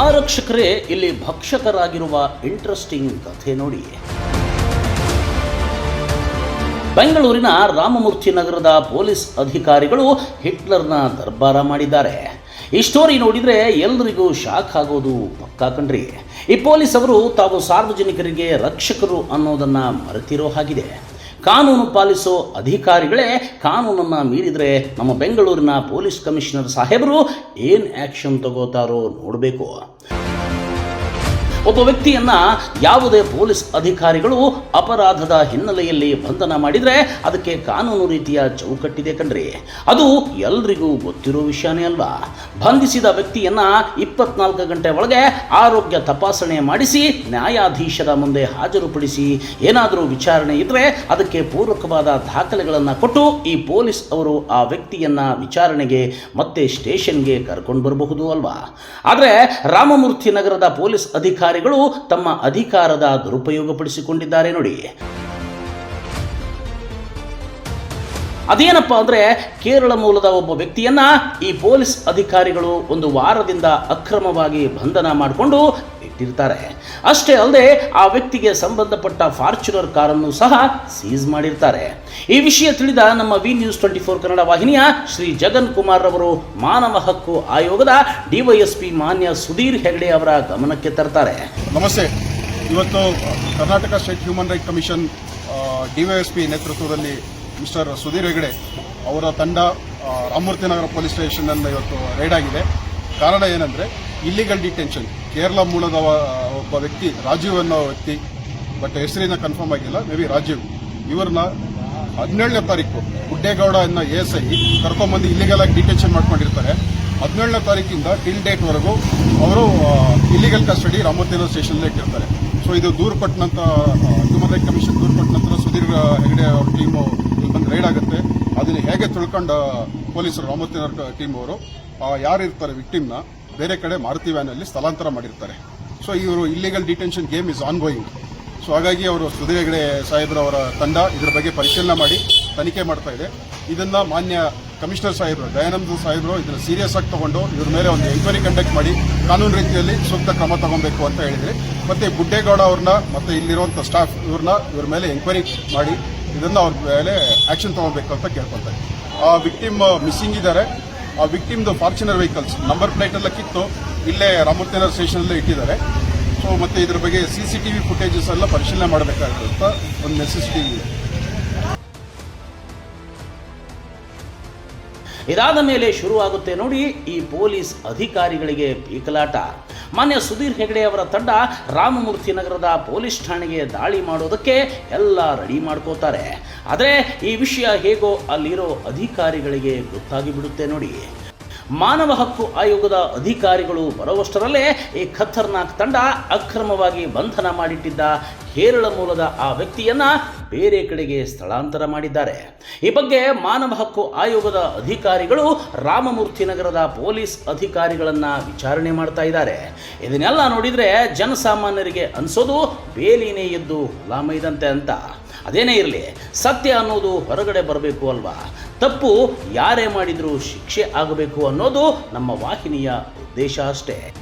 ಆರಕ್ಷಕರೇ ಇಲ್ಲಿ ಭಕ್ಷಕರಾಗಿರುವ ಇಂಟ್ರೆಸ್ಟಿಂಗ್ ಕಥೆ ನೋಡಿ. ಬೆಂಗಳೂರಿನ ರಾಮಮೂರ್ತಿ ನಗರದ ಪೊಲೀಸ್ ಅಧಿಕಾರಿಗಳು ಹಿಟ್ಲರ್ನ ದರ್ಬಾರ ಮಾಡಿದ್ದಾರೆ. ಈ ಸ್ಟೋರಿ ನೋಡಿದರೆ ಎಲ್ಲರಿಗೂ ಶಾಕ್ ಆಗೋದು ಪಕ್ಕಾ ಕಣ್ರಿ. ಈ ಪೊಲೀಸ್ ಅವರು ತಾವು ಸಾರ್ವಜನಿಕರಿಗೆ ರಕ್ಷಕರು ಅನ್ನೋದನ್ನು ಮರೆತಿರೋ ಹಾಗಿದೆ. ಕಾನೂನು ಪಾಲಿಸೋ ಅಧಿಕಾರಿಗಳೇ ಕಾನೂನನ್ನು ಮೀರಿದರೆ ನಮ್ಮ ಬೆಂಗಳೂರಿನ ಪೊಲೀಸ್ ಕಮಿಷನರ್ ಸಾಹೇಬರು ಏನು ಆ್ಯಕ್ಷನ್ ತಗೋತಾರೋ ನೋಡಬೇಕು. ಒಬ್ಬ ವ್ಯಕ್ತಿಯನ್ನ ಯಾವುದೇ ಪೊಲೀಸ್ ಅಧಿಕಾರಿಗಳು ಅಪರಾಧದ ಹಿನ್ನೆಲೆಯಲ್ಲಿ ಬಂಧನ ಮಾಡಿದರೆ ಅದಕ್ಕೆ ಕಾನೂನು ರೀತಿಯ ಚೌಕಟ್ಟಿದೆ ಕಣ್ರಿ. ಅದು ಎಲ್ರಿಗೂ ಗೊತ್ತಿರೋ ವಿಷಯನೇ ಅಲ್ವಾ? ಬಂಧಿಸಿದ ವ್ಯಕ್ತಿಯನ್ನ ಇಪ್ಪತ್ನಾಲ್ಕು ಗಂಟೆ ಒಳಗೆ ಆರೋಗ್ಯ ತಪಾಸಣೆ ಮಾಡಿಸಿ, ನ್ಯಾಯಾಧೀಶರ ಮುಂದೆ ಹಾಜರುಪಡಿಸಿ, ಏನಾದರೂ ವಿಚಾರಣೆ ಇದ್ರೆ ಅದಕ್ಕೆ ಪೂರಕವಾದ ದಾಖಲೆಗಳನ್ನು ಕೊಟ್ಟು ಈ ಪೊಲೀಸ್ ಅವರು ಆ ವ್ಯಕ್ತಿಯನ್ನ ವಿಚಾರಣೆಗೆ ಮತ್ತೆ ಸ್ಟೇಷನ್ಗೆ ಕರ್ಕೊಂಡು ಬರಬಹುದು ಅಲ್ವಾ? ಆದರೆ ರಾಮಮೂರ್ತಿ ನಗರದ ಪೊಲೀಸ್ ಅಧಿಕಾರಿಗಳು ತಮ್ಮ ಅಧಿಕಾರದ ದುರುಪಯೋಗಪಡಿಸಿಕೊಂಡಿದ್ದಾರೆ ನೋಡಿ. ಅದೇನಪ್ಪ ಅಂದರೆ ಕೇರಳ ಮೂಲದ ಒಬ್ಬ ವ್ಯಕ್ತಿಯನ್ನ ಈ ಪೊಲೀಸ್ ಅಧಿಕಾರಿಗಳು ಒಂದು ವಾರದಿಂದ ಅಕ್ರಮವಾಗಿ ಬಂಧನ ಮಾಡಿಕೊಂಡು ಇಟ್ಟಿರ್ತಾರೆ. ಅಷ್ಟೇ ಅಲ್ಲದೆ ಆ ವ್ಯಕ್ತಿಗೆ ಸಂಬಂಧಪಟ್ಟ ಫಾರ್ಚುನರ್ ಕಾರನ್ನು ಸಹ ಸೀಸ್ ಮಾಡಿರ್ತಾರೆ. ಈ ವಿಷಯ ತಿಳಿದ ನಮ್ಮ V news twenty four Kannada ವಾಹಿನಿಯ ಶ್ರೀ ಜಗನ್ ಕುಮಾರ್ ರವರು ಮಾನವ ಹಕ್ಕು ಆಯೋಗದ ಡಿವೈಎಸ್ಪಿ ಮಾನ್ಯ ಸುಧೀರ್ ಹೆಗಡೆ ಅವರ ಗಮನಕ್ಕೆ ತರ್ತಾರೆ. ನಮಸ್ತೆ. ಇವತ್ತು Karnataka state human right commission DYSP ನೇತೃತ್ವದಲ್ಲಿ ಮಿಸ್ಟರ್ ಸುಧೀರ್ ಹೆಗಡೆ ಅವರ ತಂಡ ರಾಮಮೂರ್ತಿನಗರ ನಗರ ಪೊಲೀಸ್ ಸ್ಟೇಷನ್ ಇವತ್ತು ರೈಡ್ ಆಗಿದೆ. ಕಾರಣ ಏನಂದ್ರೆ ಇಲ್ಲಿಗಲ್ ಡಿಟೆನ್ಷನ್ ಕೇರಳ ಮೂಲದ ಒಬ್ಬ ವ್ಯಕ್ತಿ, ರಾಜೀವ್ ಅನ್ನೋ ವ್ಯಕ್ತಿ, ಬಟ್ ಹೆಸರಿನ ಕನ್ಫರ್ಮ್ ಆಗಿಲ್ಲ ಮೇ ಬಿ ರಾಜೀವ್. ಇವ್ರನ್ನ ಹದಿನೇಳನೇ ತಾರೀಕು ಗುಡ್ಡೇಗೌಡ ಅನ್ನೋ ಎ ಎಸ್ ಐ ಕರ್ಕೊಂಬಂದು ಇಲ್ಲಿಗಲ್ ಆಗಿ ಡಿಟೆನ್ಷನ್ ಮಾಡ್ಕೊಂಡಿರ್ತಾರೆ. ಹದಿನೇಳನೇ ತಾರೀಕಿಂದ ಟಿಲ್ ಡೇಟ್ವರೆಗೂ ಅವರು ಇಲ್ಲಿಗಲ್ ಕಸ್ಟಡಿ ರಾಮತೇನ ಸ್ಟೇಷನ್ ಇಟ್ಟಿರ್ತಾರೆ. ಸೊ ಇದು ದೂರು ಕೊಟ್ಟ ನಂತರ ಕಮಿಷನ್ ದೂರು ನಂತರ ಸುಧೀರ್ ಹೆಗಡೆ ಅವ್ರ ಟೀಮು ಬಂದು ರೈಡ್ ಆಗುತ್ತೆ. ಅದನ್ನ ಹೇಗೆ ತಿಳ್ಕೊಂಡ ಪೊಲೀಸರು ರಾಮತೇನ ಟೀಮ್ ಅವರು ಯಾರು ಇರ್ತಾರೆ ವಿಕ್ಟಿಮ್ನ ಬೇರೆ ಕಡೆ ಮಾರುತಿ ವ್ಯಾನಲ್ಲಿ ಸ್ಥಳಾಂತರ ಮಾಡಿರ್ತಾರೆ. ಸೊ ಇವರು illegal detention game is on going so ಹಾಗಾಗಿ ಅವರು ಸುಧೀರ್ ಹೆಗಡೆ ಸಾಹೇಬ್ರವರ ತಂಡ ಇದರ ಬಗ್ಗೆ ಪರಿಶೀಲನೆ ಮಾಡಿ ತನಿಖೆ ಮಾಡ್ತಾ ಇದೆ. ಇದನ್ನ ಮಾನ್ಯ ಕಮಿಷನರ್ ಸಾಹೇಬರು ದಯಾನಂದ ಸಾಹೇಬ್ರು ಇದನ್ನ ಸೀರಿಯಸ್ ಆಗಿ ತಗೊಂಡು ಇವ್ರ ಮೇಲೆ ಒಂದು ಎಂಕ್ವೈರಿ ಕಂಡಕ್ಟ್ ಮಾಡಿ ಕಾನೂನು ರೀತಿಯಲ್ಲಿ ಸೂಕ್ತ ಕ್ರಮ ತಗೊಬೇಕು ಅಂತ ಹೇಳಿದ್ರೆ, ಮತ್ತೆ ಗುಡ್ಡೇಗೌಡ ಅವ್ರನ್ನ, ಮತ್ತೆ ಇಲ್ಲಿರುವಂತ ಸ್ಟಾಫ್ ಇವ್ರನ್ನ ಇವ್ರ ಮೇಲೆ ಎಂಕ್ವೈರಿ ಮಾಡಿ ಇದನ್ನ ಅವ್ರ ಮೇಲೆ ಆಕ್ಷನ್ ತಗೋಬೇಕು ಅಂತ ಕೇಳ್ಕೊತಾರೆ ಆ ವಿಕ್ಟಿಮ್ ಮಿಸ್ಸಿಂಗ್ ಇದ್ದಾರೆ. ಆ ವಿಕ್ಟಿಮ್ದು ಫಾರ್ಚುನರ್ ವೆಹಿಕಲ್ಸ್ ನಂಬರ್ ಪ್ಲೇಟ್ ಎಲ್ಲ ಕಿತ್ತು, ಇಲ್ಲೇ ರಾಮೂರ್ತಿನಗರ್ ಸ್ಟೇಷನಲ್ಲೇ ಇಟ್ಟಿದ್ದಾರೆ. ಸೊ ಮತ್ತೆ ಇದ್ರ ಬಗ್ಗೆ C C T V footages ಎಲ್ಲ ಪರಿಶೀಲನೆ ಮಾಡಬೇಕಾಗಿರುತ್ತ ಒಂದು ನೆಸೆಸಿಟಿ ಇದೆ ಇದಾದ ಮೇಲೆ ಶುರುವಾಗುತ್ತೆ ನೋಡಿ ಈ ಪೊಲೀಸ್ ಅಧಿಕಾರಿಗಳಿಗೆ ಪೀಕಲಾಟ ಮಾನ್ಯ ಸುಧೀರ್ ಹೆಗಡೆ ಅವರ ತಂಡ ರಾಮಮೂರ್ತಿ ನಗರದ ಪೊಲೀಸ್ ಠಾಣೆಗೆ ದಾಳಿ ಮಾಡೋದಕ್ಕೆ ಎಲ್ಲ ರೆಡಿ ಮಾಡ್ಕೋತಾರೆ. ಆದರೆ ಈ ವಿಷಯ ಹೇಗೋ ಅಲ್ಲಿರೋ ಅಧಿಕಾರಿಗಳಿಗೆ ಗೊತ್ತಾಗಿಬಿಡುತ್ತೆ ನೋಡಿ. ಮಾನವ ಹಕ್ಕು ಆಯೋಗದ ಅಧಿಕಾರಿಗಳು ಬರುವಷ್ಟರಲ್ಲೇ ಈ ಖತರ್ನಾಕ್ ತಂಡ ಅಕ್ರಮವಾಗಿ ಬಂಧನ ಮಾಡಿಟ್ಟಿದ್ದ ಕೇರಳ ಮೂಲದ ಆ ವ್ಯಕ್ತಿಯನ್ನ ಬೇರೆ ಕಡೆಗೆ ಸ್ಥಳಾಂತರ ಮಾಡಿದ್ದಾರೆ. ಈ ಬಗ್ಗೆ ಮಾನವ ಹಕ್ಕು ಆಯೋಗದ ಅಧಿಕಾರಿಗಳು ರಾಮಮೂರ್ತಿ ನಗರದ ಪೊಲೀಸ್ ಅಧಿಕಾರಿಗಳನ್ನು ವಿಚಾರಣೆ ಮಾಡ್ತಾ ಇದ್ದಾರೆ. ಇದನ್ನೆಲ್ಲ ನೋಡಿದ್ರೆ ಜನಸಾಮಾನ್ಯರಿಗೆ ಅನಿಸೋದು ಬೇಲಿನೇ ಎದ್ದು ಹೊಲಾಮೈದಂತೆ ಅಂತ. ಅದೇನೇ ಇರಲಿ, ಸತ್ಯ ಅನ್ನೋದು ಹೊರಗಡೆ ಬರಬೇಕು ಅಲ್ವಾ? ತಪ್ಪು ಯಾರೇ ಮಾಡಿದರೂ ಶಿಕ್ಷೆ ಆಗಬೇಕು ಅನ್ನೋದು ನಮ್ಮ ವಾಹಿನಿಯ ಉದ್ದೇಶ ಅಷ್ಟೇ.